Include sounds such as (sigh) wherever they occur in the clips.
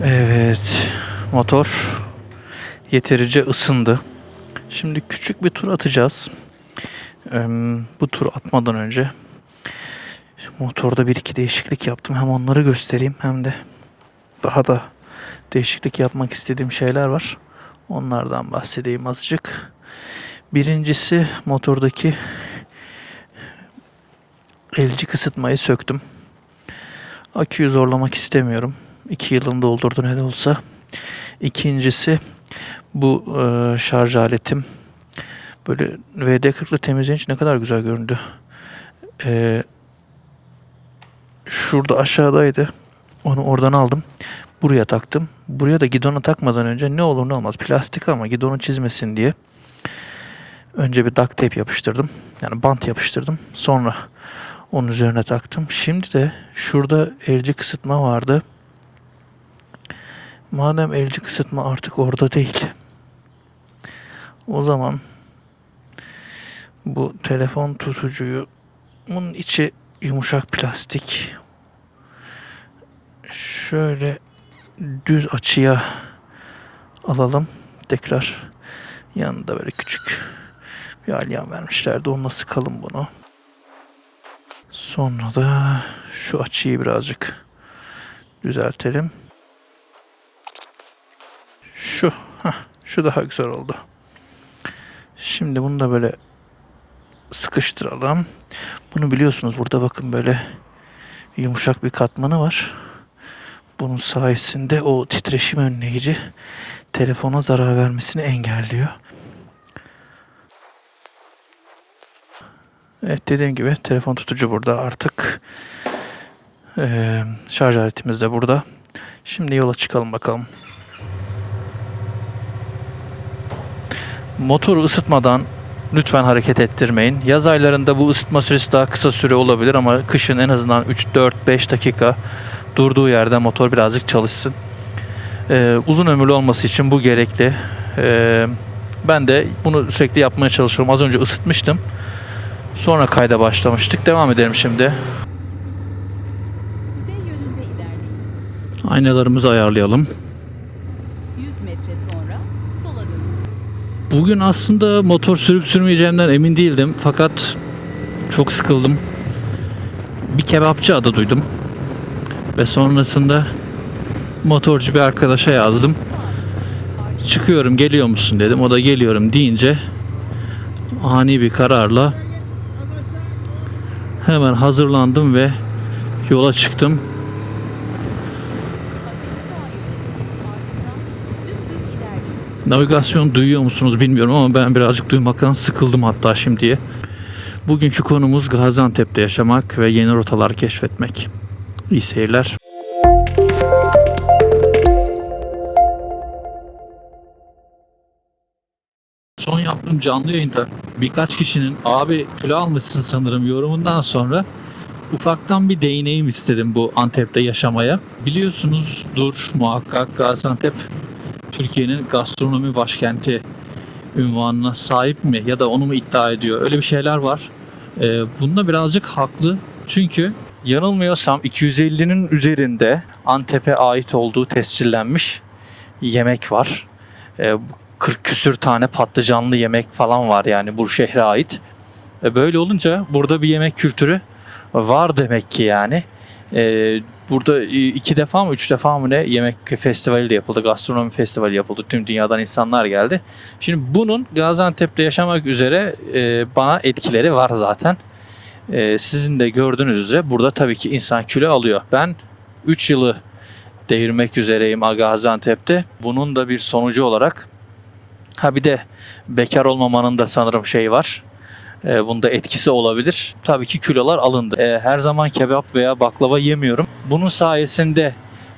Evet. Motor yeterince ısındı. Şimdi küçük bir tur atacağız. Bu tur atmadan önce motorda bir iki değişiklik yaptım. Hem onları göstereyim hem de daha da değişiklik yapmak istediğim şeyler var. Onlardan bahsedeyim azıcık. Birincisi motordaki elci kısıtmayı söktüm. Aküyü zorlamak istemiyorum. 2 yılını doldurdu ne de olsa. İkincisi bu e, şarj aletim böyle VD40'lı temizleyince ne kadar güzel göründü. E, şurada aşağıdaydı. Onu oradan aldım. Buraya taktım. Buraya da gidona takmadan önce ne olur ne olmaz plastik ama gidonu çizmesin diye önce bir duct tape yapıştırdım. Yani bant yapıştırdım. Sonra onun üzerine taktım. Şimdi de şurada elci kısıtma vardı. Madem elci kısıtma artık orada değil. O zaman bu telefon tutucuyu bunun içi yumuşak plastik. Şöyle düz açıya alalım. Tekrar yanında böyle küçük bir alyan vermişlerdi. Onunla sıkalım bunu. Sonra da şu açıyı birazcık düzeltelim. Şu. Heh, şu daha güzel oldu. Şimdi bunu da böyle sıkıştıralım. Bunu biliyorsunuz burada bakın böyle yumuşak bir katmanı var. Bunun sayesinde o titreşim önleyici telefona zarar vermesini engelliyor. Evet dediğim gibi telefon tutucu burada artık. Ee, şarj aletimiz de burada. Şimdi yola çıkalım bakalım. Motoru ısıtmadan lütfen hareket ettirmeyin. Yaz aylarında bu ısıtma süresi daha kısa süre olabilir ama kışın en azından 3, 4, 5 dakika durduğu yerde motor birazcık çalışsın. Ee, uzun ömürlü olması için bu gerekli. Ee, ben de bunu sürekli yapmaya çalışıyorum. Az önce ısıtmıştım. Sonra kayda başlamıştık. Devam edelim şimdi. Aynalarımızı ayarlayalım. Bugün aslında motor sürüp sürmeyeceğimden emin değildim. Fakat çok sıkıldım. Bir kebapçı adı duydum. Ve sonrasında motorcu bir arkadaşa yazdım. Çıkıyorum geliyor musun dedim. O da geliyorum deyince ani bir kararla hemen hazırlandım ve yola çıktım. Navigasyon duyuyor musunuz bilmiyorum ama ben birazcık duymaktan sıkıldım hatta şimdiye. Bugünkü konumuz Gaziantep'te yaşamak ve yeni rotalar keşfetmek. İyi seyirler. Son yaptığım canlı yayında birkaç kişinin abi kilo almışsın sanırım yorumundan sonra ufaktan bir değineyim istedim bu Antep'te yaşamaya. Biliyorsunuzdur muhakkak Gaziantep Türkiye'nin gastronomi başkenti ünvanına sahip mi ya da onu mu iddia ediyor? Öyle bir şeyler var. Ee, bunda birazcık haklı. Çünkü yanılmıyorsam 250'nin üzerinde Antep'e ait olduğu tescillenmiş yemek var. Ee, 40 küsür tane patlıcanlı yemek falan var yani bu şehre ait. E, böyle olunca burada bir yemek kültürü var demek ki yani. Ee, burada e, iki defa mı üç defa mı ne yemek festivali de yapıldı. Gastronomi festivali yapıldı. Tüm dünyadan insanlar geldi. Şimdi bunun Gaziantep'te yaşamak üzere e, bana etkileri var zaten. E, sizin de gördüğünüz üzere burada tabii ki insan kilo alıyor. Ben 3 yılı devirmek üzereyim Gaziantep'te. Bunun da bir sonucu olarak ha bir de bekar olmamanın da sanırım şeyi var. E, bunda etkisi olabilir. Tabii ki kilolar alındı. E, her zaman kebap veya baklava yemiyorum. Bunun sayesinde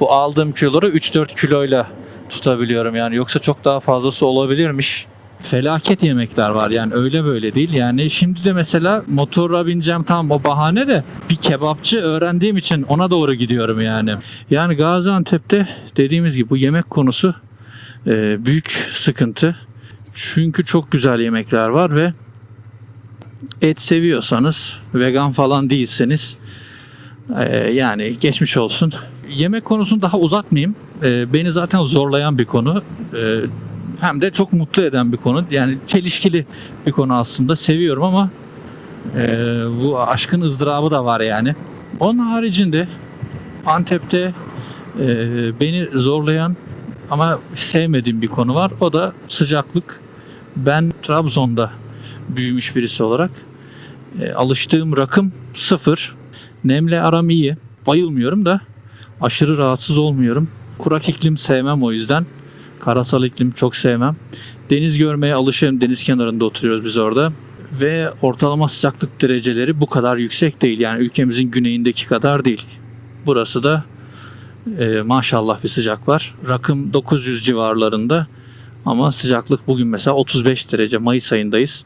bu aldığım kiloları 3-4 kiloyla tutabiliyorum yani. Yoksa çok daha fazlası olabilirmiş. Felaket yemekler var yani öyle böyle değil. Yani şimdi de mesela motora bineceğim tam o bahane de bir kebapçı öğrendiğim için ona doğru gidiyorum yani. Yani Gaziantep'te dediğimiz gibi bu yemek konusu e, büyük sıkıntı. Çünkü çok güzel yemekler var ve et seviyorsanız, vegan falan değilseniz e, yani geçmiş olsun. Yemek konusunu daha uzatmayayım. e, beni zaten zorlayan bir konu. E, hem de çok mutlu eden bir konu. Yani çelişkili bir konu aslında. Seviyorum ama bu aşkın ızdırabı da var yani. Onun haricinde Antep'te beni zorlayan ama sevmediğim bir konu var. O da sıcaklık. Ben Trabzon'da büyümüş birisi olarak e, alıştığım rakım sıfır. Nemle aram iyi. Bayılmıyorum da aşırı rahatsız olmuyorum. Kurak iklim sevmem o yüzden. Karasal iklim çok sevmem. Deniz görmeye alışığım. Deniz kenarında oturuyoruz biz orada. Ve ortalama sıcaklık dereceleri bu kadar yüksek değil. Yani ülkemizin güneyindeki kadar değil. Burası da e, maşallah bir sıcak var. Rakım 900 civarlarında. Ama sıcaklık bugün mesela 35 derece. Mayıs ayındayız.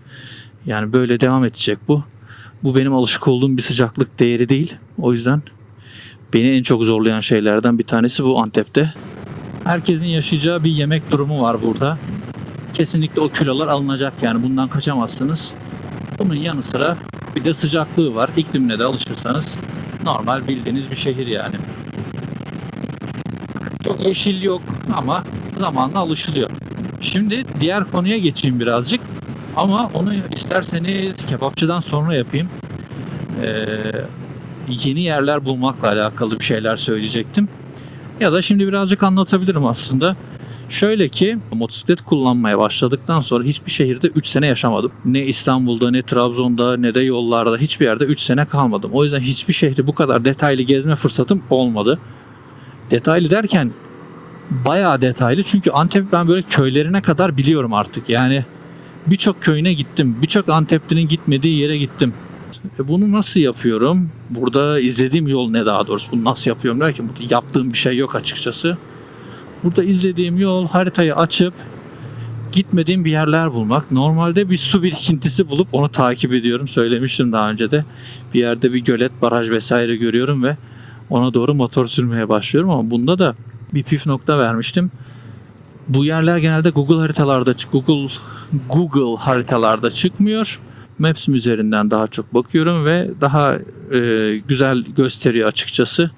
Yani böyle devam edecek bu. Bu benim alışık olduğum bir sıcaklık değeri değil. O yüzden beni en çok zorlayan şeylerden bir tanesi bu Antep'te. Herkesin yaşayacağı bir yemek durumu var burada. Kesinlikle o kilolar alınacak yani bundan kaçamazsınız. Bunun yanı sıra bir de sıcaklığı var. İklimine de alışırsanız normal bildiğiniz bir şehir yani. Çok yeşil yok ama zamanla alışılıyor. Şimdi diğer konuya geçeyim birazcık. Ama onu isterseniz kebapçıdan sonra yapayım. Ee, yeni yerler bulmakla alakalı bir şeyler söyleyecektim. Ya da şimdi birazcık anlatabilirim aslında. Şöyle ki motosiklet kullanmaya başladıktan sonra hiçbir şehirde 3 sene yaşamadım. Ne İstanbul'da ne Trabzon'da ne de yollarda hiçbir yerde 3 sene kalmadım. O yüzden hiçbir şehri bu kadar detaylı gezme fırsatım olmadı. Detaylı derken bayağı detaylı çünkü Antep ben böyle köylerine kadar biliyorum artık. Yani birçok köyüne gittim. Birçok Anteplinin gitmediği yere gittim. E bunu nasıl yapıyorum? Burada izlediğim yol ne daha doğrusu? Bunu nasıl yapıyorum derken yaptığım bir şey yok açıkçası. Burada izlediğim yol haritayı açıp gitmediğim bir yerler bulmak. Normalde bir su birikintisi bulup onu takip ediyorum. Söylemiştim daha önce de. Bir yerde bir gölet, baraj vesaire görüyorum ve ona doğru motor sürmeye başlıyorum ama bunda da bir püf nokta vermiştim. Bu yerler genelde Google haritalarda Google Google haritalarda çıkmıyor. Maps üzerinden daha çok bakıyorum ve daha e, güzel gösteriyor açıkçası.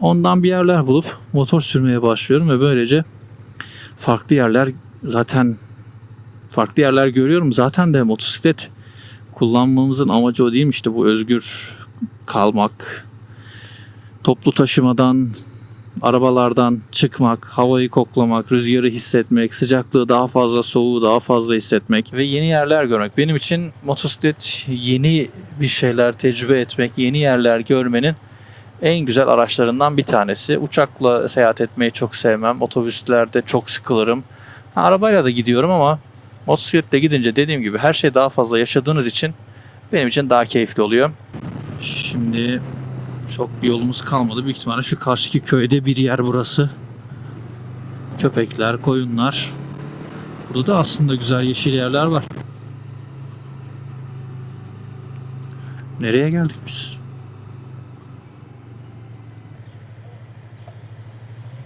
Ondan bir yerler bulup motor sürmeye başlıyorum ve böylece farklı yerler zaten farklı yerler görüyorum. Zaten de motosiklet kullanmamızın amacı o değil mi? İşte bu özgür kalmak, toplu taşımadan, arabalardan çıkmak, havayı koklamak, rüzgarı hissetmek, sıcaklığı daha fazla, soğuğu daha fazla hissetmek ve yeni yerler görmek. Benim için motosiklet yeni bir şeyler tecrübe etmek, yeni yerler görmenin en güzel araçlarından bir tanesi. Uçakla seyahat etmeyi çok sevmem. Otobüslerde çok sıkılırım. Ha, arabayla da gidiyorum ama motosikletle gidince dediğim gibi her şey daha fazla yaşadığınız için benim için daha keyifli oluyor. Şimdi çok bir yolumuz kalmadı. Büyük ihtimalle şu karşıki köyde bir yer burası. Köpekler, koyunlar. Burada da aslında güzel yeşil yerler var. Nereye geldik biz?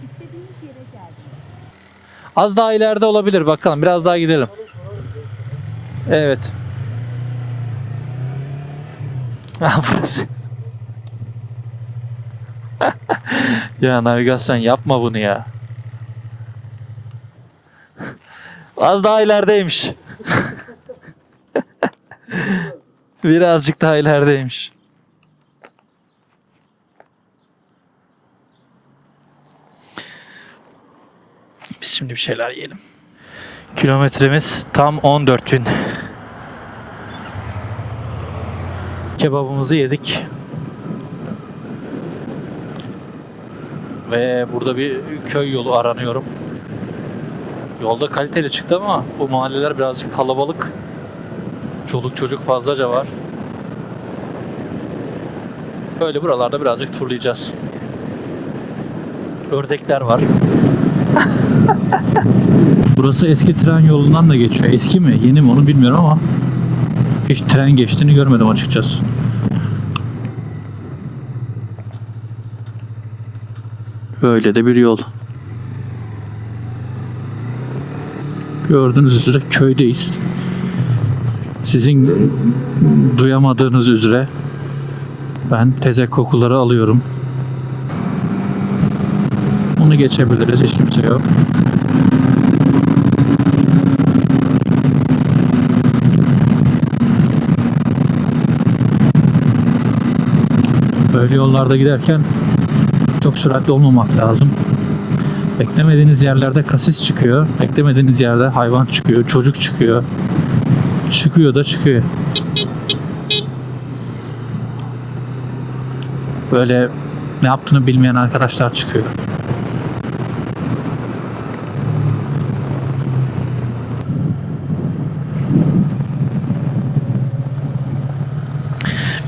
İstediğiniz yere geldiniz. Az daha ileride olabilir bakalım. Biraz daha gidelim. Evet. (laughs) Ha burası. Ya navigasyon yapma bunu ya. Az daha ilerideymiş. Birazcık daha ilerideymiş. Biz şimdi bir şeyler yiyelim. Kilometremiz tam 14 bin. Kebabımızı yedik. Ve burada bir köy yolu aranıyorum. Yolda kaliteli çıktı ama bu mahalleler birazcık kalabalık. Çoluk çocuk fazlaca var. Böyle buralarda birazcık turlayacağız. Ördekler var. (laughs) Burası eski tren yolundan da geçiyor. Eski mi, yeni mi onu bilmiyorum ama hiç tren geçtiğini görmedim açıkçası. Böyle de bir yol. Gördüğünüz üzere köydeyiz. Sizin duyamadığınız üzere ben tezek kokuları alıyorum. Onu geçebiliriz. Hiç kimse yok. Böyle yollarda giderken çok süratli olmamak lazım. Beklemediğiniz yerlerde kasis çıkıyor. Beklemediğiniz yerde hayvan çıkıyor, çocuk çıkıyor. Çıkıyor da çıkıyor. Böyle ne yaptığını bilmeyen arkadaşlar çıkıyor.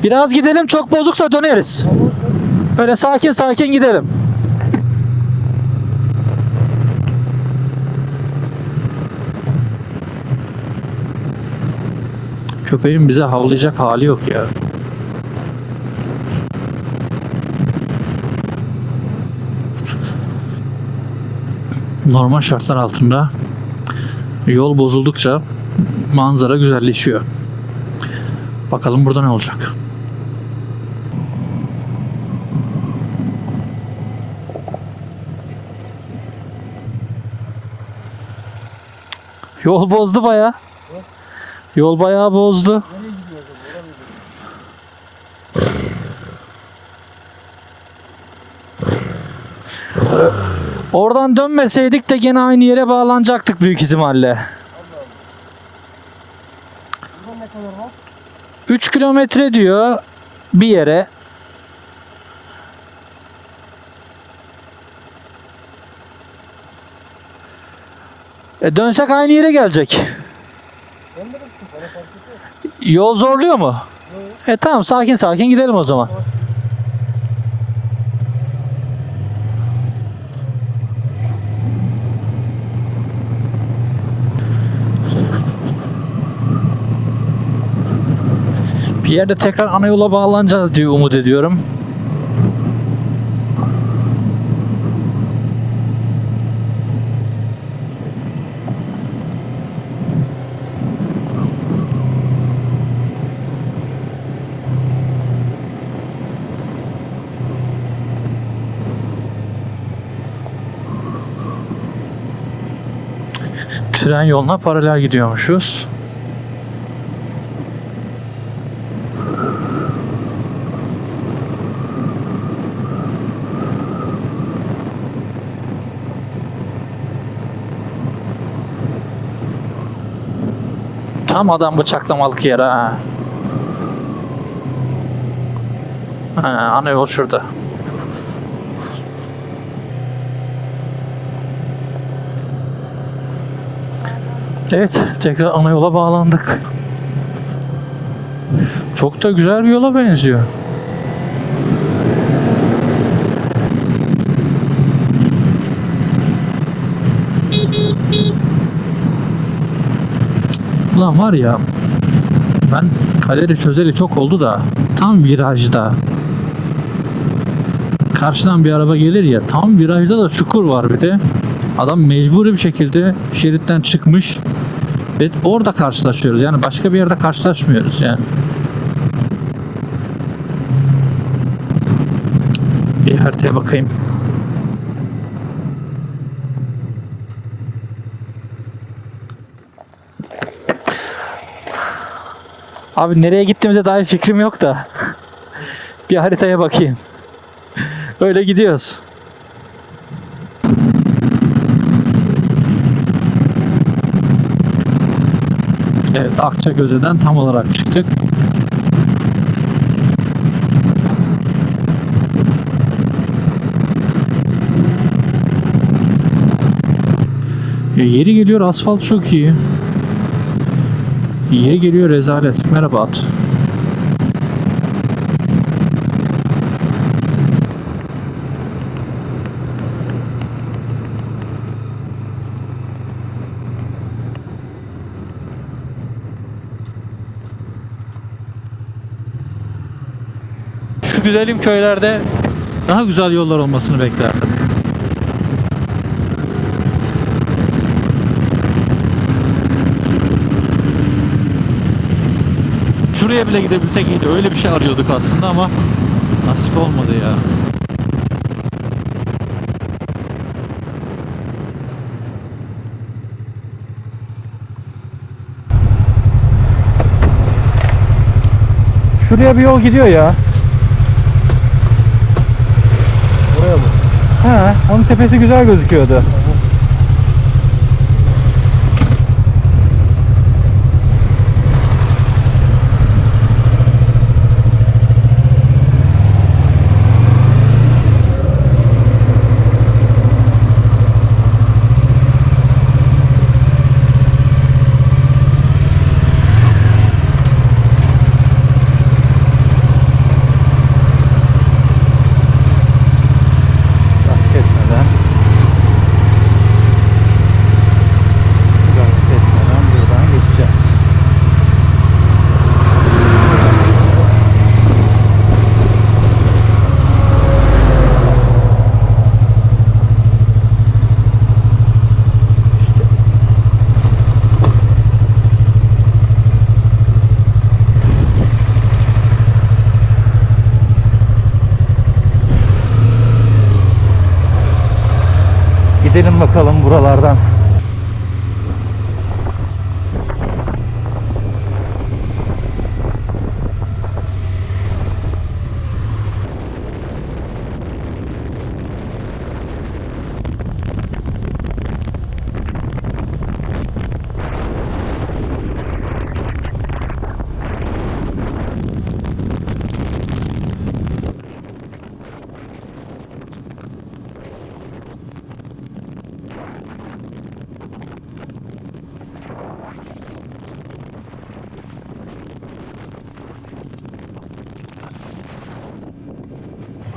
Biraz gidelim çok bozuksa döneriz. Böyle sakin sakin gidelim. Köpeğin bize havlayacak hali yok ya. Normal şartlar altında yol bozuldukça manzara güzelleşiyor. Bakalım burada ne olacak. Yol bozdu baya. Yol bayağı bozdu. Oradan dönmeseydik de gene aynı yere bağlanacaktık büyük ihtimalle. 3 kilometre diyor bir yere. E dönsek aynı yere gelecek. Yol zorluyor mu? E tamam sakin sakin gidelim o zaman. Bir yerde tekrar ana yola bağlanacağız diye umut ediyorum. Tren yoluna paralel gidiyormuşuz. Tam adam bıçaklamalık yer ha. Ha, ana yol şurada. Evet, tekrar ana yola bağlandık. Çok da güzel bir yola benziyor. Ulan var ya ben kaderi çözeli çok oldu da tam virajda karşıdan bir araba gelir ya tam virajda da çukur var bir de adam mecburi bir şekilde şeritten çıkmış ve orada karşılaşıyoruz yani başka bir yerde karşılaşmıyoruz yani bir haritaya bakayım Abi nereye gittiğimize dair fikrim yok da. (laughs) bir haritaya bakayım. Öyle gidiyoruz. Evet Akçagöz'den tam olarak çıktık. Ya Yeri geliyor asfalt çok iyi. Yeri geliyor rezalet. Merhaba at. şu güzelim köylerde daha güzel yollar olmasını beklerdim. Şuraya bile gidebilsek iyiydi. Öyle bir şey arıyorduk aslında ama nasip olmadı ya. Şuraya bir yol gidiyor ya. He, onun tepesi güzel gözüküyordu.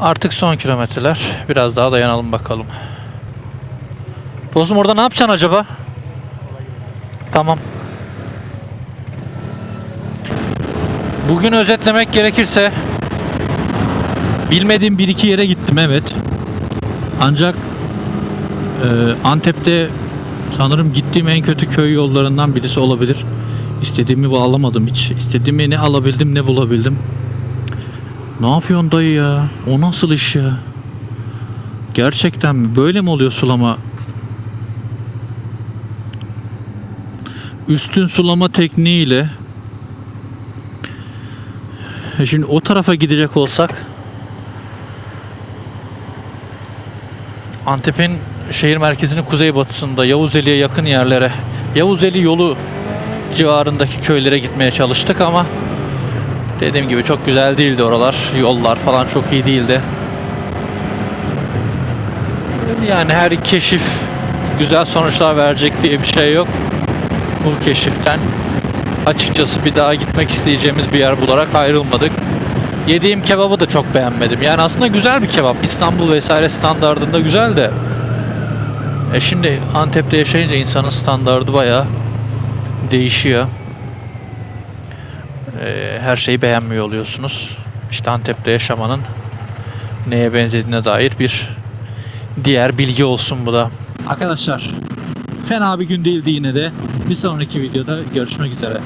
Artık son kilometreler. Biraz daha dayanalım bakalım. Dostum orada ne yapacaksın acaba? Tamam. Bugün özetlemek gerekirse bilmediğim bir iki yere gittim evet. Ancak e, Antep'te sanırım gittiğim en kötü köy yollarından birisi olabilir. İstediğimi alamadım hiç. İstediğimi ne alabildim ne bulabildim. Ne yapıyorsun dayı ya? O nasıl iş ya? Gerçekten mi? Böyle mi oluyor sulama? Üstün sulama tekniğiyle E Şimdi o tarafa gidecek olsak Antep'in şehir merkezinin kuzeybatısında Yavuzeli'ye yakın yerlere Yavuzeli yolu civarındaki köylere gitmeye çalıştık ama Dediğim gibi çok güzel değildi oralar. Yollar falan çok iyi değildi. Yani her keşif güzel sonuçlar verecek diye bir şey yok. Bu keşiften açıkçası bir daha gitmek isteyeceğimiz bir yer bularak ayrılmadık. Yediğim kebabı da çok beğenmedim. Yani aslında güzel bir kebap. İstanbul vesaire standardında güzel de. E şimdi Antep'te yaşayınca insanın standardı bayağı değişiyor. Ee, her şeyi beğenmiyor oluyorsunuz. İşte Antep'te yaşamanın neye benzediğine dair bir diğer bilgi olsun bu da. Arkadaşlar fena bir gün değildi yine de. Bir sonraki videoda görüşmek üzere.